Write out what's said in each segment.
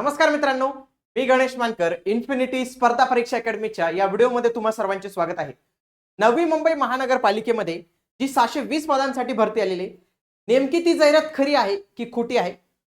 नमस्कार मित्रांनो मी गणेश मानकर इन्फिनिटी स्पर्धा परीक्षा अकॅडमीच्या या व्हिडिओमध्ये तुम्हा सर्वांचे स्वागत आहे. नवी मुंबई महानगरपालिकेमध्ये जी सहाशे वीस पदांसाठी भरती आलेली आहे, नेमकी ती जाहिरात खरी आहे की खोटी आहे?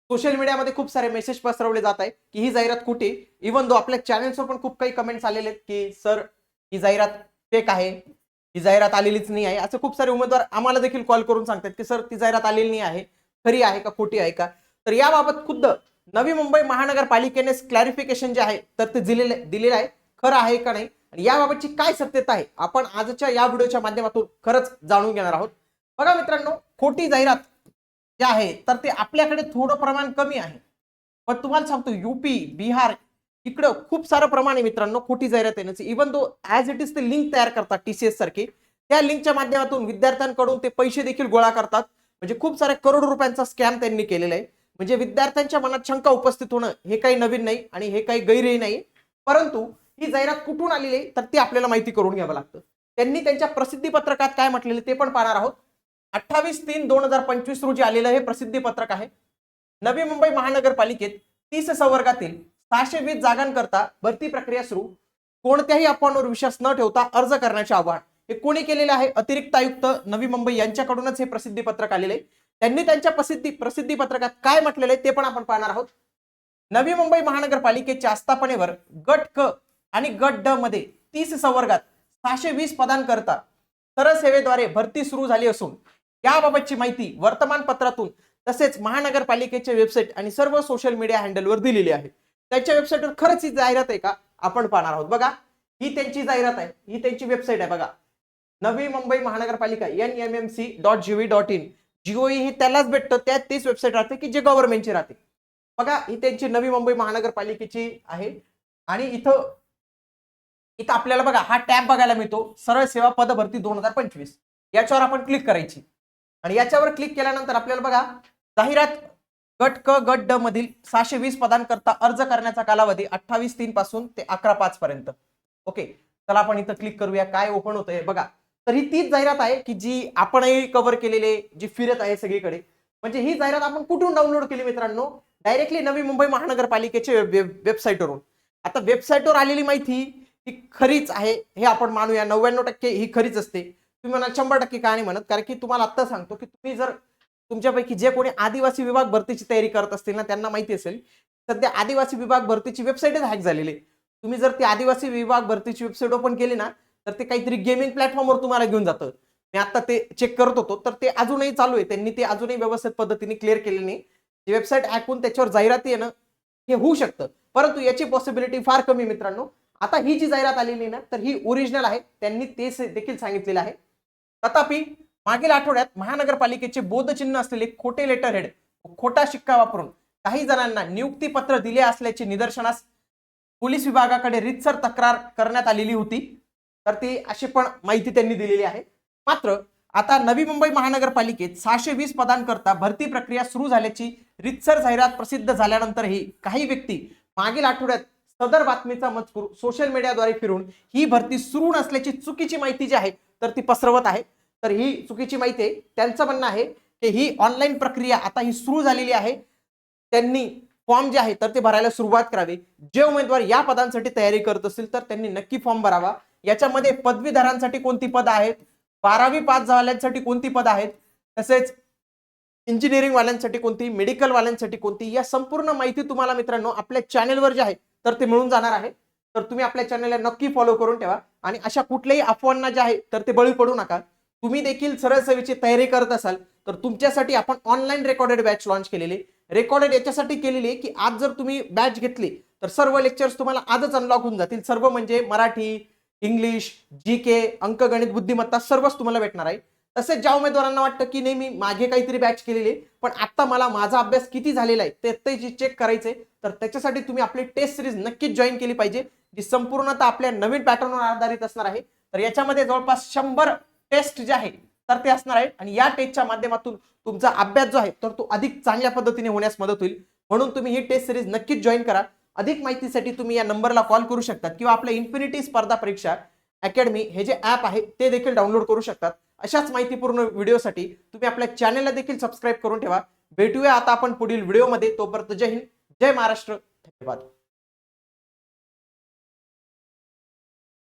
सोशल मीडियामध्ये खूप सारे मेसेज पसरवले जात आहे की ही जाहिरात खोटी इवन दो आपल्या चॅनल्सवर पण खूप काही कमेंट्स आलेले आहेत की सर ही जाहिरात फेक आहे ही जाहिरात आलेलीच नाही आहे. असं खूप सारे उमेदवार आम्हाला देखील कॉल करून सांगतात की सर ती जाहिरात आलेली नाही आहे खरी आहे का खोटी आहे का? तर याबाबत खुद्द नवी मुंबई महानगरपालिकेने क्लॅरिफिकेशन जे आहे तर ते दिलेले दिलेलं आहे. खरं आहे का नाही? आणि याबाबतची काय सत्यता आहे आपण आजच्या या व्हिडिओच्या माध्यमातून खरंच जाणून घेणार आहोत. बघा मित्रांनो खोटी जाहिरात जे आहे तर ते आपल्याकडे थोडं प्रमाण कमी आहे. पण तुम्हाला सांगतो युपी बिहार इकडं खूप सारं प्रमाण आहे मित्रांनो खोटी जाहिरात येण्याची. Even though as it is ते लिंक तयार करतात टी सी एस सारखी. त्या लिंकच्या माध्यमातून विद्यार्थ्यांकडून ते पैसे देखील गोळा करतात. म्हणजे खूप सारे करोड रुपयांचा स्कॅम त्यांनी केलेला आहे. म्हणजे विद्यार्थ्यांच्या मनात शंका उपस्थित होणं हे काही नवीन नाही आणि हे काही गैरही नाही. परंतु ही जाहिरात कुठून आलेली आहे तर ती आपल्याला माहिती करून घ्यावं लागतं. त्यांनी त्यांच्या प्रसिद्धी पत्रकात काय म्हटलेले ते पण पाहणार आहोत. अठ्ठावीस तीन दोन हजार पंचवीस रोजी आलेलं हे प्रसिद्धी पत्रक आहे. नवी मुंबई महानगरपालिकेत तीस संवर्गातील सहाशे वीस जागांकरता भरती प्रक्रिया सुरू. कोणत्याही अफवांवर विश्वास न ठेवता अर्ज करण्याचे आव्हान. हे कोणी केलेलं आहे? अतिरिक्त आयुक्त नवी मुंबई यांच्याकडूनच हे प्रसिद्धी पत्रक आलेले आहे. त्यांनी त्यांच्या प्रसिद्धी प्रसिद्धी पत्रकात काय म्हटलेलं आहे ते पण आपण पाहणार आहोत. नवी मुंबई महानगरपालिकेच्या आस्थापनेवर गट क आणि गट ड मध्ये तीस संवर्गात सहाशे वीस पदांकरता सरळ सेवेद्वारे भरती सुरू झाली असून याबाबतची माहिती वर्तमानपत्रातून तसेच महानगरपालिकेच्या वेबसाईट आणि सर्व सोशल मीडिया हँडलवर दिलेली आहे. त्यांच्या वेबसाईटवर खरंच ही जाहिरात आहे का? आपण पाहणार आहोत. बघा ही त्यांची जाहिरात आहे. ही त्यांची वेबसाईट आहे. बघा नवी मुंबई महानगरपालिका N M M C dot G V dot in जीओई हे त्यालाच भेटतं त्या तीच वेबसाईट राहते की जे गव्हर्नमेंटची राहते. बघा ही त्यांची नवी मुंबई महानगरपालिकेची आहे. आणि इथं इथं आपल्याला बघा हा टॅब बघायला मिळतो. सरळ सेवा पद भरती दोन हजार पंचवीस. याच्यावर आपण क्लिक करायची. आणि याच्यावर क्लिक केल्यानंतर आपल्याला बघा जाहिरात गट क गट ड मधील सहाशे वीस पदांकरता अर्ज करण्याचा कालावधी अठ्ठावीस तीन पासून ते अकरा पाच पर्यंत. ओके. चला आपण इथं क्लिक करूया. काय ओपन होतंय बघा. तर ही तीच जाहिरात आहे की जी आपणही कव्हर केलेले जी फिरत आहे सगळीकडे. म्हणजे ही जाहिरात आपण कुठून डाउनलोड केली मित्रांनो? डायरेक्टली नवी मुंबई महानगरपालिकेच्या वेबसाईटवरून आता वेबसाईटवर आलेली माहिती ही खरीच आहे हे आपण मानूया. नव्याण्णव टक्के ही खरीच असते. तुम्ही म्हणा शंभर टक्के का नाही म्हणत? कारण की तुम्हाला आत्ता सांगतो की तुम्ही जर तुमच्यापैकी जे कोणी आदिवासी विभाग भरतीची तयारी करत असतील ना त्यांना माहिती असेल सध्या आदिवासी विभाग भरतीची वेबसाईटच हॅक झालेली आहे. तुम्ही जर ती आदिवासी विभाग भरतीची वेबसाईट ओपन केली ना तर ते काहीतरी गेमिंग प्लॅटफॉर्मवर तुम्हाला घेऊन जातं. मी आता ते चेक करत होतो तर ते अजूनही चालू आहे. त्यांनी ते अजूनही व्यवस्थित पद्धतीने क्लिअर केले नाही. वेबसाईट ऐकून त्याच्यावर जाहिराती येणं हे होऊ शकतं. परंतु याची पॉसिबिलिटी फार कमी मित्रांनो. आता ही जी जाहिरात आलेली ना तर ही ओरिजिनल आहे. त्यांनी ते देखील सांगितलेलं आहे. तथापि मागील आठवड्यात महानगरपालिकेचे बोधचिन्ह असलेले खोटे लेटर हेड खोटा शिक्का वापरून काही जणांना नियुक्ती पत्र दिले असल्याचे निदर्शनास पोलीस विभागाकडे रितसर तक्रार करण्यात आलेली होती. तर ती अशी पण माहिती त्यांनी दिलेली आहे. मात्र आता नवी मुंबई महानगरपालिकेत सहाशे वीस पदांकरता भरती प्रक्रिया सुरू झाल्याची रितसर जाहिरात प्रसिद्ध झाल्यानंतरही काही व्यक्ती मागील आठवड्यात सदर बातमीचा मजकूर सोशल मीडियाद्वारे फिरून ही भरती सुरू नसल्याची चुकीची माहिती जी आहे तर ती पसरवत आहे. तर ही चुकीची माहिती आहे. त्यांचं म्हणणं आहे की ही ऑनलाईन प्रक्रिया आता ही सुरू झालेली आहे. त्यांनी फॉर्म जे आहे तर ते भरायला सुरुवात करावी. जे उमेदवार या पदांसाठी तयारी करत असतील तर त्यांनी नक्की फॉर्म भरावा. याच्यामध्ये पदवीधरांसाठी कोणती पद आहेत? बारावी पास झाल्यांसाठी कोणती पद आहेत? तसेच इंजिनिअरिंग वाल्यांसाठी कोणती मेडिकल वाल्यांसाठी कोणती या संपूर्ण माहिती तुम्हाला मित्रांनो आपल्या चॅनेलवर जे आहे तर ते मिळून जाणार आहे. तर तुम्ही आपल्या चॅनेलला नक्की फॉलो करून ठेवा. आणि अशा कुठल्याही अफवांना जे आहे तर ते बळी पडू नका. तुम्ही देखील सरळ सेवेची तयारी करत असाल तर तुमच्यासाठी आपण ऑनलाईन रेकॉर्डेड बॅच लॉन्च केलेली रेकॉर्डेड याच्यासाठी केलेली आहे की आज जर तुम्ही बॅच घेतली तर सर्व लेक्चर्स तुम्हाला आजच अनलॉक होऊन जातील. सर्व म्हणजे मराठी इंग्लिश जी के अंकगणित बुद्धिमत्ता सर्वच तुम्हाला भेटणार आहे. तसेच ज्या उमेदवारांना वाटतं की नाही मी मागे काहीतरी बॅच केलेली आहे पण आता मला माझा अभ्यास किती झालेला आहे ते ते जे चेक करायचे तर त्याच्यासाठी तुम्ही आपली टेस्ट सिरीज नक्कीच जॉईन केली पाहिजे जी संपूर्णतः आपल्या नवीन पॅटर्नवर आधारित असणार आहे. तर याच्यामध्ये जवळपास शंभर टेस्ट जे आहे तर ते असणार आहे. आणि या टेस्टच्या माध्यमातून तुमचा अभ्यास जो आहे तर तो अधिक चांगल्या पद्धतीने होण्यास मदत होईल. म्हणून तुम्ही ही टेस्ट सिरीज नक्कीच जॉईन करा. अधिक माहितीसाठी तुम्ही या नंबरला कॉल करू शकतात किंवा आपल्या इन्फिनिटी स्पर्धा परीक्षा अकॅडमी हे जे ॲप आहे ते देखील डाउनलोड करू शकतात. अशाच माहितीपूर्ण व्हिडिओसाठी तुम्ही आपल्या चॅनलला देखील सबस्क्राईब करून ठेवा. भेटूया आता आपण पुढील व्हिडिओमध्ये. तोपर्यंत जय हिंद जय महाराष्ट्र. धन्यवाद.